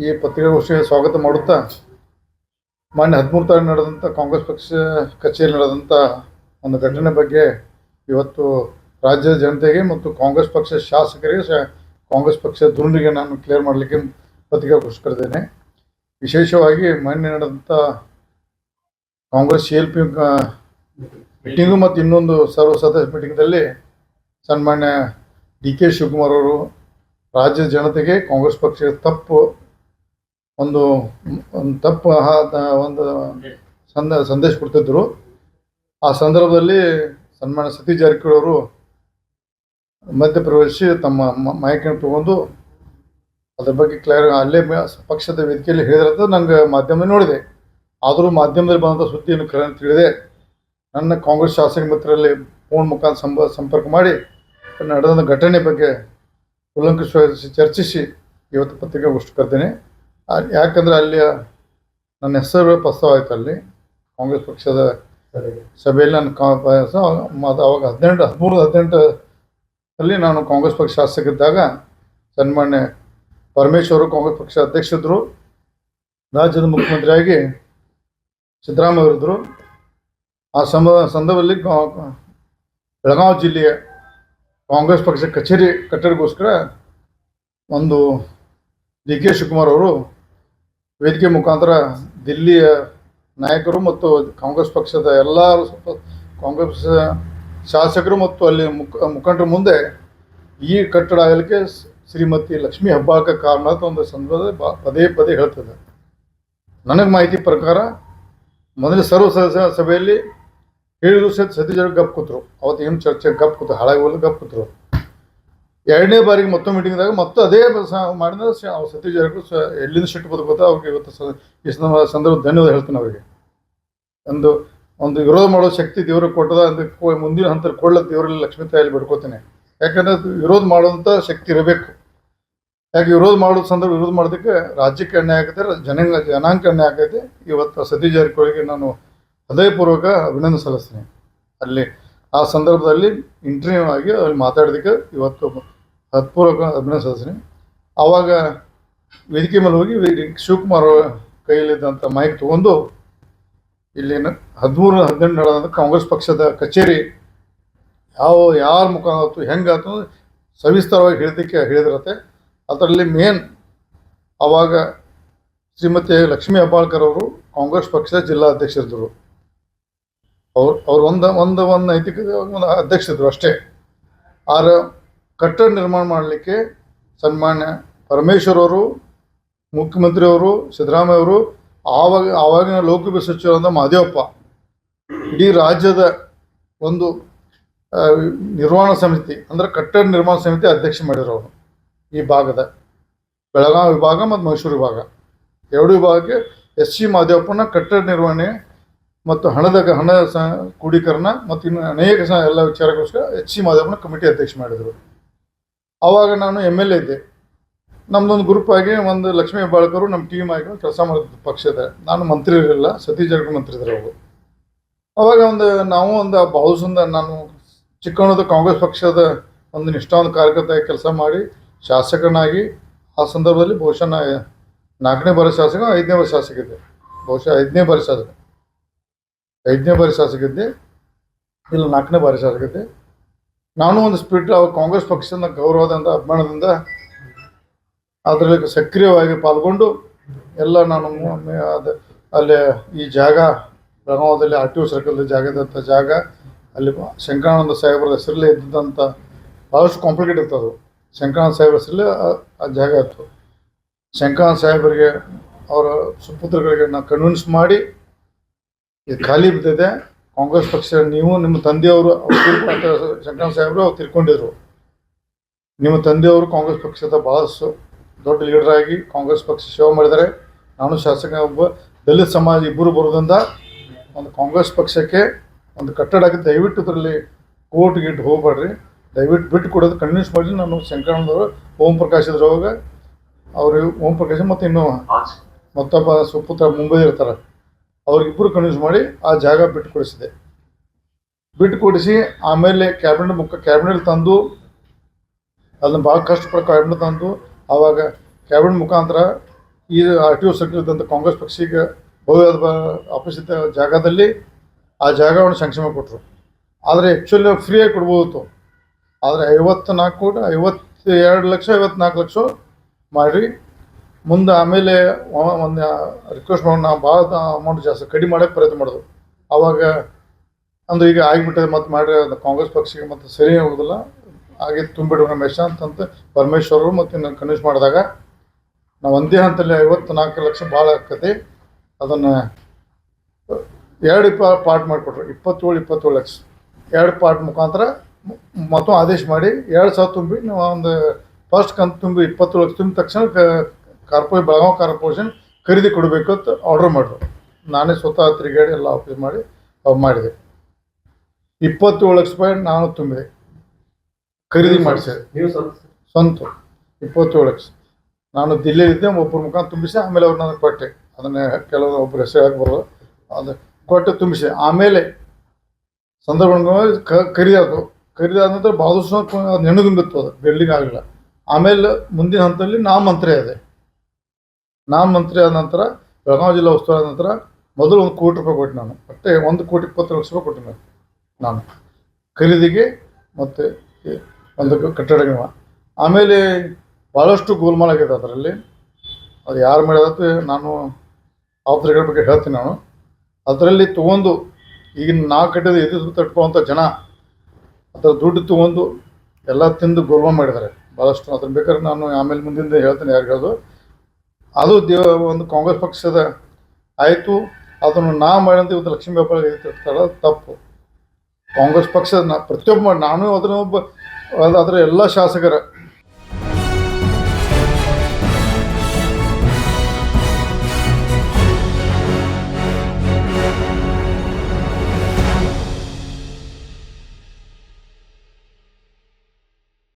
ಈ ಪತ್ರಿಕಾಗೋಷ್ಠಿಗೆ ಸ್ವಾಗತ ಮಾಡುತ್ತಾ, ಮಾನ್ಯ ಹದಿಮೂರು ತಾರೀಕು ನಡೆದಂಥ ಕಾಂಗ್ರೆಸ್ ಪಕ್ಷ ಕಚೇರಿ ನಡೆದಂಥ ಒಂದು ಘಟನೆ ಬಗ್ಗೆ ಇವತ್ತು ರಾಜ್ಯದ ಜನತೆಗೆ ಮತ್ತು ಕಾಂಗ್ರೆಸ್ ಪಕ್ಷ ಶಾಸಕರಿಗೆ ಕಾಂಗ್ರೆಸ್ ಪಕ್ಷ ಧುರುಣಿಗೆ ನಾನು ಕ್ಲಿಯರ್ ಮಾಡಲಿಕ್ಕೆ ಪತ್ರಿಕಾಗೋಷ್ಠಿ ಕರೆದೇನೆ ವಿಶೇಷವಾಗಿ ಮೊನ್ನೆ ನಡೆದಂಥ Congress C L P meeting ಮತ್ತು ಇನ್ನೊಂದು ಸರ್ವ ಸದಸ್ಯ ಮೀಟಿಂಗ್ದಲ್ಲಿ ಸನ್ಮಾನ್ಯ ಡಿ ಕೆ ಶಿವಕುಮಾರ್ ಅವರು ರಾಜ್ಯದ ಜನತೆಗೆ ಕಾಂಗ್ರೆಸ್ ಪಕ್ಷದ ತಪ್ಪು ಒಂದು ಒಂದು ತಪ್ಪು ಒಂದು ಸಂದ, ಸಂದೇಶ ಕೊಡ್ತಿದ್ದರು ಆ ಸಂದರ್ಭದಲ್ಲಿ ಸನ್ಮಾನ ಸತೀಶ್ ಜಾರಕಿಹೊಳಿ ಅವರು ಮಧ್ಯಪ್ರವೇಶಿಸಿ ತಮ್ಮ ಮಾಹಿತಿಯನ್ನು ತಗೊಂಡು ಅದ್ರ ಬಗ್ಗೆ ಕ್ಲಿಯರ್ ಅಲ್ಲೇ ಪಕ್ಷದ ವೇದಿಕೆಯಲ್ಲಿ ಹೇಳಿದ್ರಂತ ನಂಗೆ ಮಾಧ್ಯಮ ನೋಡಿದೆ. ಆದರೂ ಮಾಧ್ಯಮದಲ್ಲಿ ಬಂದಂಥ ಸುದ್ದಿಯನ್ನು ಕರೆ ತಿಳಿದೆ. ನನ್ನ ಕಾಂಗ್ರೆಸ್ ಶಾಸಕ ಮಿತ್ರರಲ್ಲಿ ಫೋನ್ ಮುಖಾಂತರ ಸಂಪ ಸಂಪರ್ಕ ಮಾಡಿ ನಡೆದ ಘಟನೆ ಬಗ್ಗೆ ಕೂಲಂಕಷವಾಗಿ ಚರ್ಚಿಸಿ ಇವತ್ತು ಪತ್ರಿಕಾಗೋಷ್ಠಿ ಕರ್ತೇನೆ ಯಾಕಂದ್ರೆ ಅಲ್ಲಿ ನನ್ನ ಹೆಸರು ಪ್ರಸ್ತಾವ ಆಯ್ತು ಅಲ್ಲಿ ಕಾಂಗ್ರೆಸ್ ಪಕ್ಷದ ಸಭೆಯಲ್ಲಿ ನಾನು ಕಾ ಸ- ಮತ್ತು ಅವಾಗ ಹದಿನೆಂಟು, ಹದಿಮೂರು ಹದಿನೆಂಟು ಅಲ್ಲಿ ನಾನು ಕಾಂಗ್ರೆಸ್ ಪಕ್ಷ ಶಾಸಕಿದ್ದಾಗ ಸನ್ಮಾನ್ಯ ಪರಮೇಶ್ವರು ಕಾಂಗ್ರೆಸ್ ಪಕ್ಷ ಅಧ್ಯಕ್ಷರಿದ್ದರು ರಾಜ್ಯದ ಮುಖ್ಯಮಂತ್ರಿಯಾಗಿ ಸಿದ್ದರಾಮಯ್ಯ ಆ ಸಮ ಸಂದರ್ಭದಲ್ಲಿ ಬೆಳಗಾವಿ ಜಿಲ್ಲೆಯ ಕಾಂಗ್ರೆಸ್ ಪಕ್ಷ ಕಚೇರಿ ಕಟ್ಟಡಕ್ಕೋಸ್ಕರ ಒಂದು ಡಿ ಕೆ ಶಿವಕುಮಾರ್ ಅವರು ವೇದಿಕೆ ಮುಖಾಂತರ ದಿಲ್ಲಿಯ ನಾಯಕರು ಮತ್ತು ಕಾಂಗ್ರೆಸ್ ಪಕ್ಷದ ಎಲ್ಲ ಕಾಂಗ್ರೆಸ್ ಶಾಸಕರು ಮತ್ತು ಅಲ್ಲಿ ಮುಖ, ಮುಖಂಡರ ಮುಂದೆ ಈ ಕಟ್ಟಡ ಆಗಲಿಕ್ಕೆ ಶ್ರೀಮತಿ ಲಕ್ಷ್ಮೀ ಹೆಬ್ಬಾಳ್ಕರ್ ಕಾರಣ ಅಂತ ಒಂದು ಸಂದರ್ಭದಲ್ಲಿ ಪದೇ ಪದೇ ಹೇಳ್ತದೆ. ನನಗೆ ಮಾಹಿತಿ ಪ್ರಕಾರ ಮೊದಲು ಸರ್ವ ಸದಸ್ಯ ಸಭೆಯಲ್ಲಿ ಹೇಳಿದ್ರು ಸಹಿತ ಸತೀಶ್ ಗಪ್ ಕೂತರು. ಅವತ್ತು ಏನು ಚರ್ಚೆ ಗಪ್ ಕೂತು ಹಾಳಾಗಿ ಹೋಗಲು ಗಪ್ ಕೂತರು. ಎರಡನೇ ಬಾರಿಗೆ ಮತ್ತೊಂದು ಮೀಟಿಂಗ್ದಾಗ ಮತ್ತೆ ಅದೇ ಮಾಡಿದ್ರೆ ಸತೀಶ್ ಜಾರಕಿಹೊಳಿ ಎಲ್ಲಿಂದ ಸಿಟ್ಟು ಬದುಕೋತ ಅವ್ರಿಗೆ ಇವತ್ತು ಈ ಸಂದರ್ಭ ಧನ್ಯವಾದ ಹೇಳ್ತೀನಿ ಅವರಿಗೆ. ಒಂದು ಒಂದು ವಿರೋಧ ಮಾಡೋ ಶಕ್ತಿ ದೇವ್ರಿಗೆ ಕೊಟ್ಟದ ಅಂದ್ರೆ ಮುಂದಿನ ಹಂತ ಕೊಳ್ಳ ದೇವರಲ್ಲಿ ಲಕ್ಷ್ಮೀ ತಾಯಲ್ಲಿ ಬಿಡ್ಕೋತೀನಿ. ಯಾಕಂದ್ರೆ ವಿರೋಧ ಮಾಡುವಂಥ ಶಕ್ತಿ ಇರಬೇಕು. ಯಾಕೆ ವಿರೋಧ ಮಾಡೋ ಸಂದರ್ಭ ವಿರೋಧ ಮಾಡೋದಕ್ಕೆ ರಾಜ್ಯಕ್ಕೆ ಅನ್ಯಾಯ ಆಗೈತೆ ಜನಾಂಗ ಎಣ್ಣೆ ಅನ್ಯಾಯ ಆಗೈತೆ ಇವತ್ತು ಸತೀಶ್ ಜಾರಕಿಹೊಳಿಗೆ ನಾನು ಹೃದಯಪೂರ್ವಕ ಅಭಿನಂದನೆ ಸಲ್ಲಿಸ್ತೀನಿ. ಅಲ್ಲಿ ಆ ಸಂದರ್ಭದಲ್ಲಿ ಇಂಟರ್ವ್ಯೂ ಆಗಿ ಅಲ್ಲಿ ಮಾತಾಡೋದಕ್ಕೆ ಇವತ್ತು ಹತ್ಪೂರ್ವಕ ಅಭಿನಯ ಸಲ್ಲಿಸ್ತೀನಿ ಆವಾಗ ವೇದಿಕೆ ಮೇಲೆ ಹೋಗಿ ಶಿವಕುಮಾರ್ ಕೈಯಲ್ಲಿದ್ದಂಥ ಮೈಕ್ ತಗೊಂಡು ಇಲ್ಲಿ ಹದಿಮೂರು, ಹದಿನೆಂಟು ನಡೆದಂಥ ಕಾಂಗ್ರೆಸ್ ಪಕ್ಷದ ಕಚೇರಿ ಯಾವ, ಯಾರ ಮುಖಾಂತರ ಹೆಂಗಾಯ್ತು ಸವಿಸ್ತಾರವಾಗಿ ಹೇಳಿದಕ್ಕೆ ಹೇಳಿದಿರತ್ತೆ. ಅದರಲ್ಲಿ ಮೇನ್ ಆವಾಗ ಶ್ರೀಮತಿ ಲಕ್ಷ್ಮೀ ಹೆಬ್ಬಾಳ್ಕರ್ ಅವರು ಕಾಂಗ್ರೆಸ್ ಪಕ್ಷದ ಜಿಲ್ಲಾ ಅಧ್ಯಕ್ಷರಿದ್ದರು. ಅವ್ರು ಅವ್ರು ಒಂದು ಒಂದು ಒಂದು ನೈತಿಕ ಒಂದು ಅಧ್ಯಕ್ಷರಿದ್ದರು ಅಷ್ಟೇ. ಆರ ಕಟ್ಟಡ ನಿರ್ಮಾಣ ಮಾಡಲಿಕ್ಕೆ ಸನ್ಮಾನ್ಯ ಪರಮೇಶ್ವರ್ ಅವರು ಮುಖ್ಯಮಂತ್ರಿಯವರು ಸಿದ್ದರಾಮಯ್ಯ ಅವರು, ಆವಾಗ, ಆವಾಗಿನ ಲೋಕಸಭೆ ಸಚಿವರಾದ ಮಹದೇವಪ್ಪ ಇಡೀ ರಾಜ್ಯದ ಒಂದು ನಿರ್ವಹಣಾ ಸಮಿತಿ, ಅಂದರೆ ಕಟ್ಟಡ ನಿರ್ಮಾಣ ಸಮಿತಿ ಅಧ್ಯಕ್ಷ ಮಾಡಿರೋರು ಈ ಭಾಗದ ಬೆಳಗಾವಿ ವಿಭಾಗ ಮತ್ತು ಮೈಸೂರು ವಿಭಾಗ. ಎರಡು ವಿಭಾಗಕ್ಕೆ ಎಸ್ ಸಿ ಮಾದೇವಪ್ಪನ ಕಟ್ಟಡ ನಿರ್ವಹಣೆ ಮತ್ತು ಹಣದ ಹಣ ಸ ಕ್ರೋಢೀಕರಣ ಮತ್ತು ಇನ್ನು ಅನೇಕ ಎಲ್ಲ ವಿಚಾರಗೋಸ್ಕರ ಎಚ್ ಸಿ ಮಾದೇವಪ್ಪನ ಕಮಿಟಿ ಅಧ್ಯಕ್ಷ ಮಾಡಿದರು. ಆವಾಗ ನಾನು ಎಂ ಎಲ್ ಎ ಇದ್ದೆ. ನಮ್ಮದೊಂದು ಗ್ರೂಪ್ ಆಗಿ ಒಂದು ಲಕ್ಷ್ಮೀ ಬಾಳ್ಕರು ನಮ್ಮ ಟೀಮ್ ಆಗಿ ಕೆಲಸ ಮಾಡಿದ್ದು ಪಕ್ಷದ ನಾನು ಮಂತ್ರಿ ಇರಲಿಲ್ಲ, ಸತೀಶ್ ಜಾರಕಿಹೊಳಿ ಮಂತ್ರಿ ಇದ್ರು ಅವರು. ಅವಾಗ ಒಂದು ನಾವು ಒಂದು ಬಹುಸಂದ ನಾನು ಚಿಕ್ಕವನದ ಕಾಂಗ್ರೆಸ್ ಪಕ್ಷದ ಒಂದು ನಿಷ್ಠಾವಂತ ಕಾರ್ಯಕರ್ತ ಕೆಲಸ ಮಾಡಿ ಶಾಸಕನಾಗಿ, ಆ ಸಂದರ್ಭದಲ್ಲಿ ಬಹುಶಃ ನಾಲ್ಕನೇ ಬಾರಿ ಶಾಸಕ, ಐದನೇ ಬಾರಿ ಶಾಸಕ ಇದ್ದೆ. ಬಹುಶಃ ಐದನೇ ಬಾರಿ ಶಾಸಕ. ಐದನೇ ಬಾರಿ ಶಾಸಕ ಇದ್ದೆ. ಇಲ್ಲ ನಾಲ್ಕನೇ ಬಾರಿ ಶಾಸಕ ಇದ್ದೆ. ನಾನು ಒಂದು ಸ್ಪಿರಿಟ್ ಅವ್ರ ಕಾಂಗ್ರೆಸ್ ಪಕ್ಷದ ಗೌರವದಿಂದ, ಅಭಿಮಾನದಿಂದ ಅದರಲ್ಲಿ ಸಕ್ರಿಯವಾಗಿ ಪಾಲ್ಗೊಂಡು ಎಲ್ಲ ನಾನು ಅದು, ಅಲ್ಲಿ ಈ ಜಾಗ ಬೆಳಗಾವದಲ್ಲಿ ಆರ್ ಟಿ ಒ ಸರ್ಕಲ್ ಜಾಗದಂಥ ಜಾಗ ಅಲ್ಲಿ ಶಂಕರಾನಂದ ಸಾಹೇಬರ ಹೆಸರಲ್ಲೇ ಇದ್ದಂಥ ಭಾಳಷ್ಟು ಕಾಂಪ್ಲಿಕೇಟ್ ಇತ್ತು ಅದು. ಶಂಕರಾನಂದ ಸಾಹೇಬ್ರ ಹೆಸರಲ್ಲೇ ಆ- ಆ ಜಾಗ ಇತ್ತು. ಶಂಕರಾನಂದ ಸಾಹೇಬರಿಗೆ ಅವರ ಸುಪುತ್ರಗಳಿಗೆ ನಾನು ಕನ್ವಿನ್ಸ್ ಮಾಡಿ, ಇದು ಖಾಲಿ ಬಿದ್ದಿದೆ. ಕಾಂಗ್ರೆಸ್ ಪಕ್ಷ ನೀವು ನಿಮ್ಮ ತಂದೆಯವರು ಶಂಕರಾಮ್ ಸಾಹೇಬ್ರು ಅವ್ರು ತಿರ್ಕೊಂಡಿದ್ರು ನಿಮ್ಮ ತಂದೆಯವರು ಕಾಂಗ್ರೆಸ್ ಪಕ್ಷದ ಭಾಳಷ್ಟು ದೊಡ್ಡ ಲೀಡರ್ ಆಗಿ ಕಾಂಗ್ರೆಸ್ ಪಕ್ಷ ಸೇವೆ ಮಾಡಿದ್ದಾರೆ. ನಾನು ಶಾಸಕ, ಒಬ್ಬ ದಲಿತ ಸಮಾಜ ಇಬ್ಬರು ಬರೋದ್ರಿಂದ ಒಂದು ಕಾಂಗ್ರೆಸ್ ಪಕ್ಷಕ್ಕೆ ಒಂದು ಕಟ್ಟಡಕ್ಕೆ ದಯವಿಟ್ಟು ಇದರಲ್ಲಿ ಕೋರ್ಟ್ ಗೀಟ್ ಹೋಗ್ಬೇಡ್ರಿ. ದಯವಿಟ್ಟು ಬಿಟ್ಟು ಕೊಡೋದು ಕನ್ವಿನ್ಸ್ ಮಾಡಿ ನಾನು ಶಂಕರಾನಂದವರು ಓಂ ಪ್ರಕಾಶ್ ಇದ್ರವಾಗ ಅವರು ಓಂ ಪ್ರಕಾಶ್ ಮತ್ತು ಇನ್ನೂ ಮತ್ತೊಬ್ಬ ಸುಪುತ್ರ ಮುಂಬೈ ಇರ್ತಾರೆ ಅವ್ರಿಗಿಬ್ಬರು ಕನ್ವಿನ್ಸ್ ಮಾಡಿ ಆ ಜಾಗ ಬಿಟ್ಟು ಕೊಡಿಸಿದೆ ಬಿಟ್ಟು ಕೊಡಿಸಿ ಆಮೇಲೆ ಕ್ಯಾಬಿನೆಟ್ ಮುಖ, ಕ್ಯಾಬಿನೆಟ್ ತಂದು, ಅದನ್ನ ಭಾಳ ಕಷ್ಟಪಟ್ಟು ಕ್ಯಾಬಿನೆಟ್ ತಂದು, ಆವಾಗ ಕ್ಯಾಬಿನೆಟ್ ಮುಖಾಂತರ ಈ ಆರ್ ಟಿ ಒ ಸರ್ಕಲ್ ಇದ್ದಂಥ ಕಾಂಗ್ರೆಸ್ ಪಕ್ಷಕ್ಕೆ ಭವ್ಯದ ಇದ್ದ ಜಾಗದಲ್ಲಿ ಆ ಜಾಗವನ್ನು ಸಂಕ್ಷೇಮ ಕೊಟ್ಟರು ಆದರೆ ಆ್ಯಕ್ಚುಲಿ ಫ್ರೀಯಾಗಿ ಕೊಡ್ಬೋದು ಆದರೆ ಐವತ್ತು ನಾಲ್ಕು ಕೋಟಿ, ಐವತ್ತು ಎರಡು ಲಕ್ಷ, ಐವತ್ನಾಲ್ಕು ಲಕ್ಷ ಮಾಡಿ ಮುಂದೆ ಆಮೇಲೆ ಒಂದು ರಿಕ್ವೆಸ್ಟ್ ಮಾಡಿ ನಾವು ಭಾಳ ಅಮೌಂಟ್ ಜಾಸ್ತಿ ಕಡಿಮೆ ಮಾಡೋಕ್ಕೆ ಪ್ರಯತ್ನ ಮಾಡೋದು ಆವಾಗ ಅಂದ್ರೆ ಈಗ ಆಗಿಬಿಟ್ಟದೆ ಮತ್ತು ಮಾಡಿ ಅದು ಕಾಂಗ್ರೆಸ್ ಪಕ್ಷಕ್ಕೆ ಮತ್ತು ಸರಿ ಹೋಗೋದಿಲ್ಲ ಹಾಗೆ ತುಂಬಿಡೋಣ ರಮೇಶ ಅಂತಂತ ಪರಮೇಶ್ವರರು ಮತ್ತು ನಾನು ಕನ್ವಿನ್ಸ್ ಮಾಡಿದಾಗ ನಾವು ಒಂದೇ ಹಂತಲ್ಲಿ ಐವತ್ತು ನಾಲ್ಕು ಲಕ್ಷ ಭಾಳ ಆಕತಿ. ಅದನ್ನು ಎರಡು ಇಪ್ಪ ಪಾರ್ಟ್ ಮಾಡಿಕೊಟ್ರು, ಇಪ್ಪತ್ತೇಳು ಇಪ್ಪತ್ತೇಳು ಲಕ್ಷ. ಎರಡು ಪಾರ್ಟ್ ಮುಖಾಂತರ ಮತ್ತೊಂದು ಆದೇಶ ಮಾಡಿ ಎರಡು ಸಾವಿರ ತುಂಬಿ ನಾವು ಒಂದು ಫಸ್ಟ್ ಕಂತು ತುಂಬಿ ಇಪ್ಪತ್ತೇಳು ಲಕ್ಷ ತುಂಬಿದ ತಕ್ಷಣ ಕಾರ್ಪೊರೇ ಬೆಳಗಾವಿ ಕಾರ್ಪೊರೇಷನ್ ಖರೀದಿ ಕೊಡಬೇಕು ಅಂತ ಆರ್ಡರ್ ಮಾಡಿದ್ರು. ನಾನೇ ಸ್ವತಃ ತಿರುಗಾಡಿ ಎಲ್ಲ ಆಫೀಸ್ ಮಾಡಿ ಮಾಡಿದೆ. ಇಪ್ಪತ್ತೇಳು ಲಕ್ಷ ರೂಪಾಯಿ ನಾನು ತುಂಬಿದೆ. ಖರೀದಿ ಮಾಡಿಸಿದೆ ನೀವು ಸ್ವಲ್ಪ ಸ್ವಂತ. ಇಪ್ಪತ್ತೇಳು ಲಕ್ಷ. ನಾನು ದಿಲ್ಲಿಲಿದ್ದೆ ಒಬ್ಬರ ಮುಖಾಂತರ ತುಂಬಿಸಿ ಆಮೇಲೆ ಅವ್ರು ನನಗೆ ಕೊಟ್ಟೆ. ಅದನ್ನೇ ಕೆಲವರು ಒಬ್ಬರು ಹೆಸರು ಹಾಕ್ಬಾರ್ದು ಬರೋದು ಅದು ಕೊಟ್ಟು ತುಂಬಿಸಿ. ಆಮೇಲೆ ಸಂದರ್ಭ ಕ ಖರೀದಾದವು ಖರೀದಾದ ನಂತರ ಅದು ನೆಣ್ಣು ಅದು. ಬಿಲ್ಡಿಂಗ್ ಆಗಲಿಲ್ಲ. ಆಮೇಲೆ ಮುಂದಿನ ಹಂತದಲ್ಲಿ ನಾ ಮಂತ್ರಿ ಆದೆ. ನಾ ಮಂತ್ರಿ ಆದ ನಂತರ, ಬೆಳಗಾವಿ ಜಿಲ್ಲಾ ಉಸ್ತುವಾರಿ ಆದ ನಂತರ ಮೊದಲು ಒಂದು ಕೋಟಿ ರೂಪಾಯಿ ಕೊಟ್ಟೆ ನಾನು. ಮತ್ತೆ ಒಂದು ಕೋಟಿ ಇಪ್ಪತ್ತು ಲಕ್ಷ ರೂಪಾಯಿ ಕೊಟ್ಟೆ ನಾನು. ನಾನು ಖರೀದಿಗೆ ಮತ್ತು ಒಂದು ಕಟ್ಟಡ ಆಮೇಲೆ ಭಾಳಷ್ಟು ಗೋಲ್ಮಾಲ್ ಆಗಿದೆ ಅದರಲ್ಲಿ. ಅದು ಯಾರು ಮಾಡಿದತ್ತೆ ನಾನು ಆಫ್ರಿಕಾ ಬಗ್ಗೆ ಹೇಳ್ತೀನಿ ನಾನು. ಅದರಲ್ಲಿ ತೊಗೊಂಡು ಈಗಿನ ನಾ ಕಟ್ಟಿದ ಇದು ತಟ್ಕೊಳ್ಳುವಂಥ ಜನ ಅದರ ದುಡ್ಡು ತೊಗೊಂಡು ಎಲ್ಲ ತಿಂದು ಗೋಲ್ಮಾಲ್ ಮಾಡಿದ್ದಾರೆ. ಭಾಳಷ್ಟು ಅದನ್ನು ಬೇಕಾದ್ರೆ ನಾನು ಆಮೇಲೆ ಮುಂದಿಂದ ಹೇಳ್ತೀನಿ ಯಾರಿಗಾದ್ರು ಅದು ದೇವ ಒಂದು ಕಾಂಗ್ರೆಸ್ ಪಕ್ಷದ ಆಯಿತು. ಅದನ್ನು ನಾ ಮಾಡಿದಂತೆ ಇವತ್ತು ಲಕ್ಷ್ಮೀ ವ್ಯಾಪಾರ ಅದು ತಪ್ಪು. ಕಾಂಗ್ರೆಸ್ ಪಕ್ಷದ ನಾ ಪ್ರತಿಯೊಬ್ಬ ನಾನು ಅದನ್ನ ಒಬ್ಬ ಅದರ ಎಲ್ಲ ಶಾಸಕರ